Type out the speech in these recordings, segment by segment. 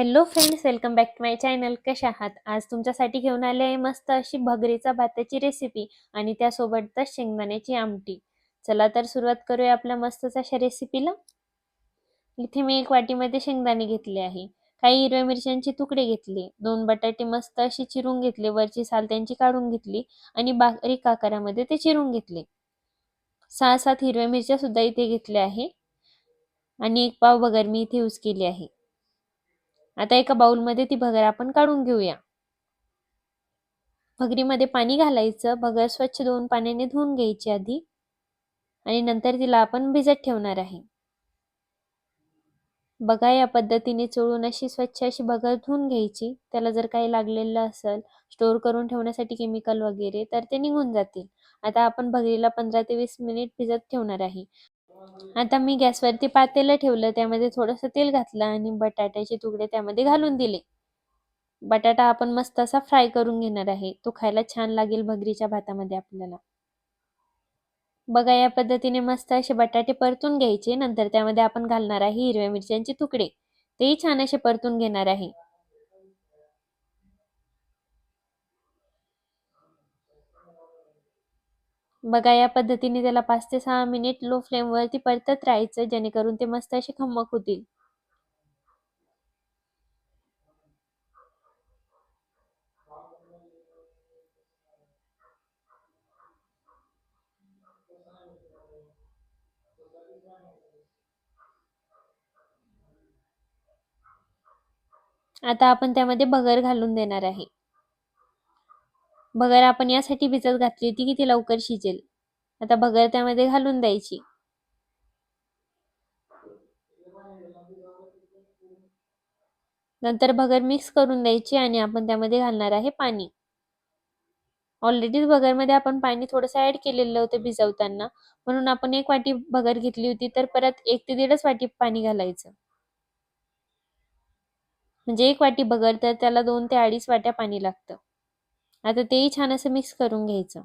Hello friends welcome back to my channel कशा आहात? आज तुमच्यासाठी घेऊन आले आहे मस्त अशी भगरीचा भाताची रेसिपी आणि त्यासोबतच शेंगदाण्याची आमटी. चला तर सुरुवात करूया आपल्या मस्तच अशा रेसिपीला इथे मी एक वाटीमध्ये शेंगदाणे घेतले आहे. काही हिरव्या मिरच्यांचे तुकडे घेतले. दोन बटाटे मस्त अशी चिरून घेतले. वरची साल त्यांची काढून घेतली आणि बारीक आकारामध्ये ते चिरून घेतले. सहा सात हिरव्या मिरच्या सुद्धा इथे घेतल्या आहे. आणि एक पाव बगर मी इथे यूज केली आहे. आता एका बाउलमध्ये ती भगर आपण काढून घेऊया. भगरीमध्ये पाणी घालायचं. भगर स्वच्छ धुवून पाण्याने धुवून घ्यायची आधी. आणि नंतर तिला आपण भिजत ठेवणार आहे. बघा या पद्धतीने चोळून अशी स्वच्छ अशी भगर धुवून घ्यायची. त्याला जर काही लागलेलं असेल स्टोअर करून ठेवण्यासाठी केमिकल वगैरे तर ते निघून जातील. आता आपण भगरीला पंधरा ते वीस मिनिट भिजत ठेवणार आहे. आता मी गॅसवरती पातेलं ठेवलं त्यामध्ये थोडंसं तेल घातलं आणि बटाट्याचे तुकडे त्यामध्ये घालून दिले. बटाटा आपण मस्त असा फ्राय करून घेणार आहे. तो खायला छान लागेल भगरीच्या भातामध्ये आपल्याला. बघा या पद्धतीने मस्त असे बटाटे परतून घ्यायचे. नंतर त्यामध्ये आपण घालणार आहे हिरव्या मिरच्यांचे तुकडे. तेही छान असे परतून घेणार आहे. बघा या पद्धतीने त्याला पाच ते सहा मिनिट लो फ्लेमवरती परतत राहायचं जेणेकरून ते मस्त असे खम्मक होतील. आता आपण त्यामध्ये बगर घालून देणार आहे. भगर आपण यासाठी भिजत घातली होती की ती लवकर शिजेल. आता भगर त्यामध्ये घालून द्यायची. नंतर भगर मिक्स करून द्यायची आणि आपण त्यामध्ये घालणार आहे पाणी. ऑलरेडीच भगरमध्ये आपण पाणी थोडंसं ऍड केलेलं होतं भिजवताना. म्हणून आपण एक वाटी भगर घेतली होती तर परत एक ते दीडच वाटी पाणी घालायचं. म्हणजे एक वाटी भगर तर त्याला दोन ते अडीच वाट्या पाणी लागतं. आता तेही छान असं मिक्स करून घ्यायचं.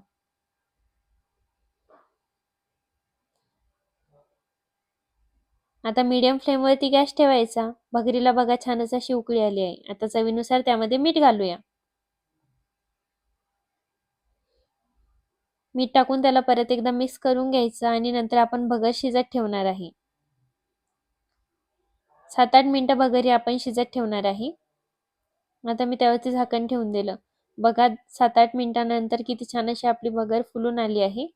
आता मीडियम फ्लेमवरती गॅस ठेवायचा. भगरीला बघा छानच अशी उकळी आली आहे. आता चवीनुसार त्यामध्ये मीठ घालूया. मीठ टाकून त्याला परत एकदा मिक्स करून घ्यायचं आणि नंतर आपण भगर शिजत ठेवणार आहे. सात आठ मिनटं भगरी आपण शिजत ठेवणार आहे. आता मी त्यावरती झाकण ठेवून दिलं. बघा सात आठ मिनिटानंतर किती छान अशी आपली भगर फुलून आली आहे.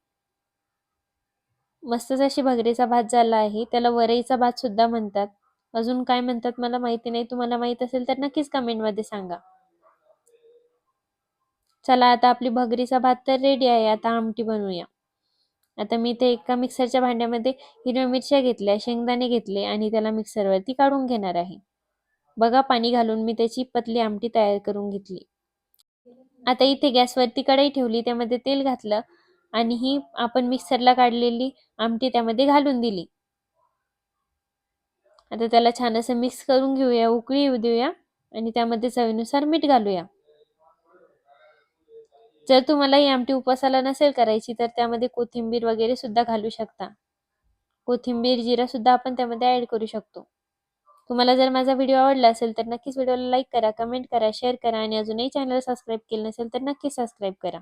मस्तच अशी भगरीचा भात झाला आहे. त्याला वरईचा भात सुद्धा म्हणतात. अजून काय म्हणतात मला माहिती नाही. तुम्हाला माहीत असेल तर नक्कीच कमेंटमध्ये सांगा. चला आता आपली भगरीचा भात तर रेडी आहे. आता आमटी बनवूया. आता मी ते एका मिक्सरच्या भांड्यामध्ये हिरव्या मिरच्या घेतल्या शेंगदाणे घेतले आणि त्याला मिक्सरवरती काढून घेणार आहे. बघा पाणी घालून मी त्याची पतली आमटी तयार करून घेतली. आता इथे गॅसवरती कढई ठेवली त्यामध्ये तेल घातलं आणि ही आपण मिक्सरला काढलेली आमटी त्यामध्ये घालून दिली. आता त्याला छान असं मिक्स करून घेऊया उकळी येऊ देऊया आणि त्यामध्ये चवीनुसार मीठ घालूया. जर तुम्हाला ही आमटी उपवासाला नसेल करायची तर त्यामध्ये कोथिंबीर वगैरे सुद्धा घालू शकता. कोथिंबीर जिरा सुद्धा आपण त्यामध्ये ऍड करू शकतो. तुम्हाला जर माझा व्हिडिओ आवडला असेल तर नक्कीच व्हिडिओला लाईक करा कमेंट करा शेअर करा आणि अजूनही चॅनल सबस्क्राईब केलं नसेल तर नक्कीच सबस्क्राईब करा.